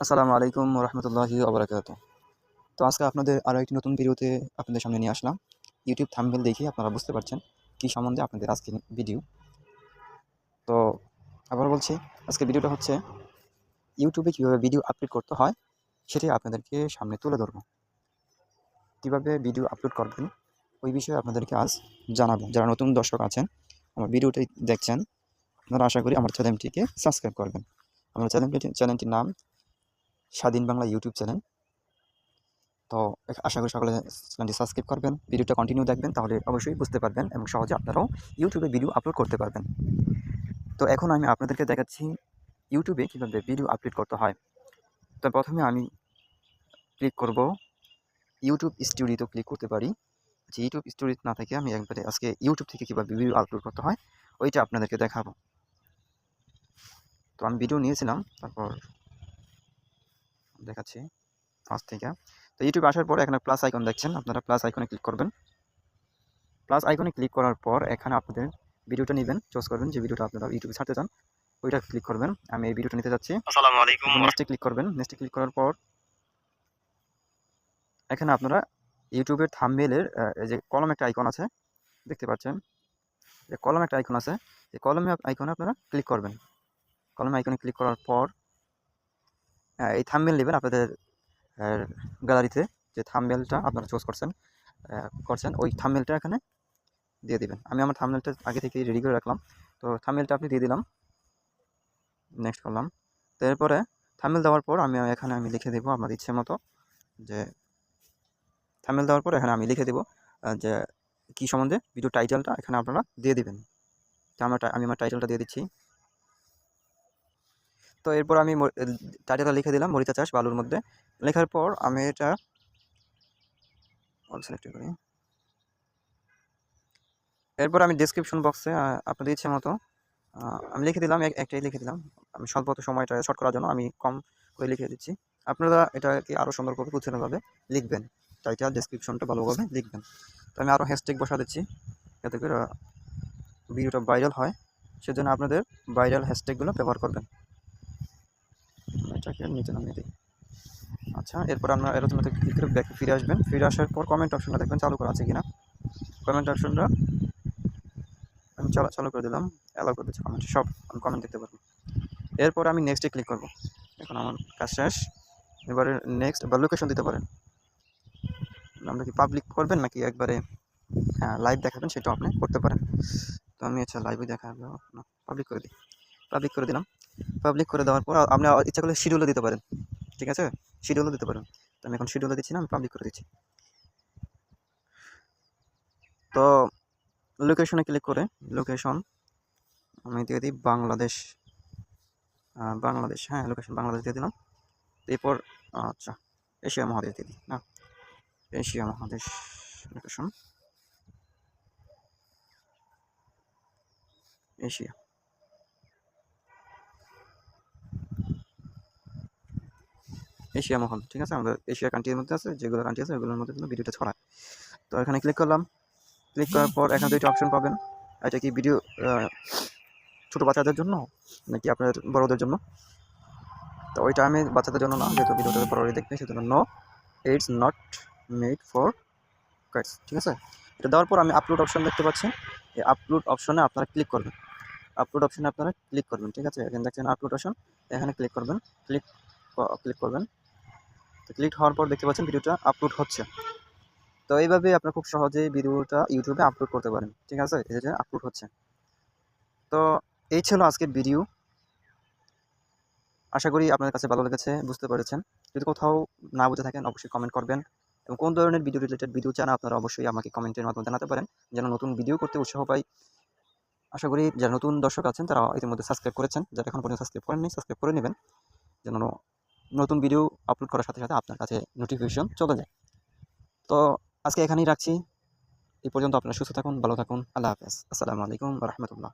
আসসালামু আলাইকুম রহমতুল্লাহি আবরাকাত তো আজকে আপনাদের আরও একটি নতুন ভিডিওতে আপনাদের সামনে নিয়ে আসলাম। ইউটিউব থাম্বনেল দেখে আপনারা বুঝতে পারছেন কী সম্বন্ধে আপনাদের আজকে ভিডিও। তো আবার বলছি আজকে ভিডিওটা হচ্ছে ইউটিউবে কীভাবে ভিডিও আপলোড করতে হয় সেটাই আপনাদেরকে সামনে তুলে ধরবো। কীভাবে ভিডিও আপলোড করবেন ওই বিষয়ে আপনাদেরকে আজ জানাব। যারা নতুন দর্শক আছেন, আমার ভিডিওটি দেখছেন, আপনারা আশা করি আমার চ্যানেলটিকে সাবস্ক্রাইব করবেন। আমার চ্যানেলটি চ্যানেলটির নাম স্বাধীন বাংলা ইউটিউব চ্যানেল। তো আশা করি সকলে চ্যানেলটি সাবস্ক্রাইব করবেন, ভিডিওটা কন্টিনিউ দেখবেন, তাহলে অবশ্যই বুঝতে পারবেন এবং সহজে আপনারাও ইউটিউবে ভিডিও আপলোড করতে পারবেন। তো এখন আমি আপনাদেরকে দেখাচ্ছি ইউটিউবে কীভাবে ভিডিও আপলোড করতে হয়। তো প্রথমে আমি ক্লিক করব ইউটিউব স্টুডিওতে ক্লিক করতে পারি। যে ইউটিউব স্টুডিও না থেকে আমি একবারে আজকে ইউটিউব থেকে কীভাবে ভিডিও আপলোড করতে হয়, ওইটা আপনাদেরকে দেখাবো। তো আমি ভিডিও নিয়েছিলাম, তারপর দেখাচ্ছি ফার্স্ট থেকে। তো ইউটিউবে আসার পর এখানে প্লাস আইকন দেখছেন আপনারা প্লাস আইকনে ক্লিক করবেন। প্লাস আইকনে ক্লিক করার পর এখানে আপনাদের ভিডিওটা নেবেন চুজ করবেন যে ভিডিওটা আপনারা ইউটিউবে ছাড়তে চান ওইটা ক্লিক করবেন। আমি এই ভিডিওটা নিতে যাচ্ছি। আসসালামু আলাইকুম। নেক্সটে ক্লিক করবেন। নেক্সটে ক্লিক করার পর এখানে আপনারা ইউটিউবের থাম্বনেলের এই যে কলম একটা আইকন আছে দেখতে পাচ্ছেন? যে কলম একটা আইকন আছে এই কলমে আইকনে আপনারা ক্লিক করবেন। কলম আইকনে ক্লিক করার পর এই থাম্বনেল নেবেন আপনাদের গ্যালারিতে যে থাম্বনেলটা আপনারা চুজ করছেন করছেন, ওই থাম্বনেলটা এখানে দিয়ে দিবেন। আমি আমার থাম্বনেলটা আগে থেকে রেডি করে রাখলাম। তো থাম্বনেলটা আপনি দিয়ে দিলাম। নেক্সট করলাম। তো এরপরে থাম্বনেল দেওয়ার পর আমি এখানে আমি লিখে দেবো আমার ইচ্ছে মতো যে থাম্বনেল দেওয়ার পর এখানে আমি লিখে দেবো যে কী সম্বন্ধে ভিডিও টাইটেলটা এখানে আপনারা দিয়ে দিবেন। তো আমার আমি আমার টাইটেলটা দিয়ে দিচ্ছি। তো এরপর আমি টাইটেলটা লিখে দিলাম, মরিচা চাষ, বালুর মধ্যে। লেখার পর আমি এটা অল সিলেক্ট করি। এরপর আমি ডিসক্রিপশন বক্সে আপনাদের ইচ্ছে মতো আমি লিখে দিলাম, এক- একটাই লিখে দিলাম। আমি স্বল্প সময়টা শর্ট করার জন্য আমি কম করে লিখে দিচ্ছি। আপনারা এটাকে আরও সুন্দর করে লিখবেন। টাইটেল ডিসক্রিপশনটা ভালোভাবে লিখবেন। তো আমি আরও হ্যাশট্যাগ বসা দিচ্ছি, যাতে করে ভিডিওটা ভাইরাল হয়। সেজন্য আপনাদের ভাইরাল হ্যাশট্যাগুলো ব্যবহার করবেন। এটাকে নিচে নামিয়ে দিই। আচ্ছা এরপর আপনারা এরকম ক্লিক করে ব্যাক ফিরে আসবেন। ফিরে আসার পর কমেন্ট অপশনটা দেখবেন চালু করা আছে কিনা। কমেন্ট অপশনটা আমি চালু চালু করে দিলাম অ্যালাউ করে দিচ্ছি কমেন্ট সব আমি কমেন্ট দেখতে পারব। এরপর আমি নেক্সটে ক্লিক করব। এখন আমার কাজ শেষ। এবারে নেক্সট বা লোকেশন দিতে পারেন। আমরা কি পাবলিক করবেন নাকি একবারে হ্যাঁ লাইভ দেখাবেন সেটাও আপনি করতে পারেন। তো আমি আচ্ছা লাইভে দেখাবো। পাবলিক করে দিই। পাবলিক করে দিলাম। পাবলিক করে দেওয়ার পর আপনি ইচ্ছা করলে শিডিউলও দিতে পারেন। ঠিক আছে? শিডিউলও দিতে পারেন। তো আমি এখন শিডিউলও দিচ্ছি না, আমি পাবলিক করে দিচ্ছি। তো লোকেশনে ক্লিক করে লোকেশন আমি দিয়ে দিই বাংলাদেশ। বাংলাদেশ হ্যাঁ লোকেশন বাংলাদেশ দিয়ে দিলাম। এরপর আচ্ছা এশিয়া মহাদেশ দিয়ে দিই, না? এশিয়া মহাদেশ লোকেশন এশিয়া। এশিয়া মহল, ঠিক আছে? আমাদের এশিয়া কান্ট্রির মধ্যে আছে, যেগুলো কান্ট্রি আছে ওগুলোর মধ্যে কিন্তু ভিডিওটা ছড়ায়। তো এখানে ক্লিক করলাম। ক্লিক করার পর এখানে দুইটা অপশন পাবেন। এটা কি ভিডিও ছোটো বাচ্চাদের জন্য, নাকি আপনার বড়দের জন্য? তো ওইটা আমি বাচ্চাদের জন্য না, যেহেতু ভিডিওটা বড়রাই দেখবে, সেজন্য no it's not made for kids ঠিক আছে? এটা দেওয়ার পর আমি আপলোড অপশন দেখতে পাচ্ছি। এই আপলোড অপশনে আপনারা ক্লিক করবেন। আপলোড অপশনে আপনারা ক্লিক করবেন, ঠিক আছে? এখানে দেখছেন আপলোড অপশন এখানে ক্লিক করবেন। ক্লিক ক্লিক করবেন। তো ক্লিক হওয়ার পর দেখতে পাচ্ছেন ভিডিওটা আপলোড হচ্ছে। তো এইভাবে আপনারা খুব সহজেই ভিডিওটা ইউটিউবে আপলোড করতে পারেন, ঠিক আছে? এই যে আপলোড হচ্ছে। তো এই ছিল আজকের ভিডিও আশা করি আপনার কাছে ভালো লেগেছে, বুঝতে পেরেছেন। যদি কোথাও না বুঝে থাকেন, অবশ্যই কমেন্ট করবেন। এবং কোন ধরনের ভিডিও রিলেটেড ভিডিও চান, আপনারা অবশ্যই আমাকে কমেন্টের মাধ্যমে জানাতে পারেন, যেন নতুন ভিডিও করতে উৎসাহ পাই। আশা করি যারা নতুন দর্শক আছেন তারা ইতিমধ্যে সাবস্ক্রাইব করেছেন। যারা এখন পর্যন্ত সাবস্ক্রাইব করেননি সাবস্ক্রাইব করে নেবেন, যেন নতুন ভিডিও আপলোড করার সাথে সাথে আপনার কাছে নোটিফিকেশন চলে যায়। তো আজকে এখানেই রাখছি। এই পর্যন্ত আপনারা সুস্থ থাকুন, ভালো থাকুন, আল্লাহ হাফেজ। আসসালামু আলাইকুম রহমতুল্লাহ।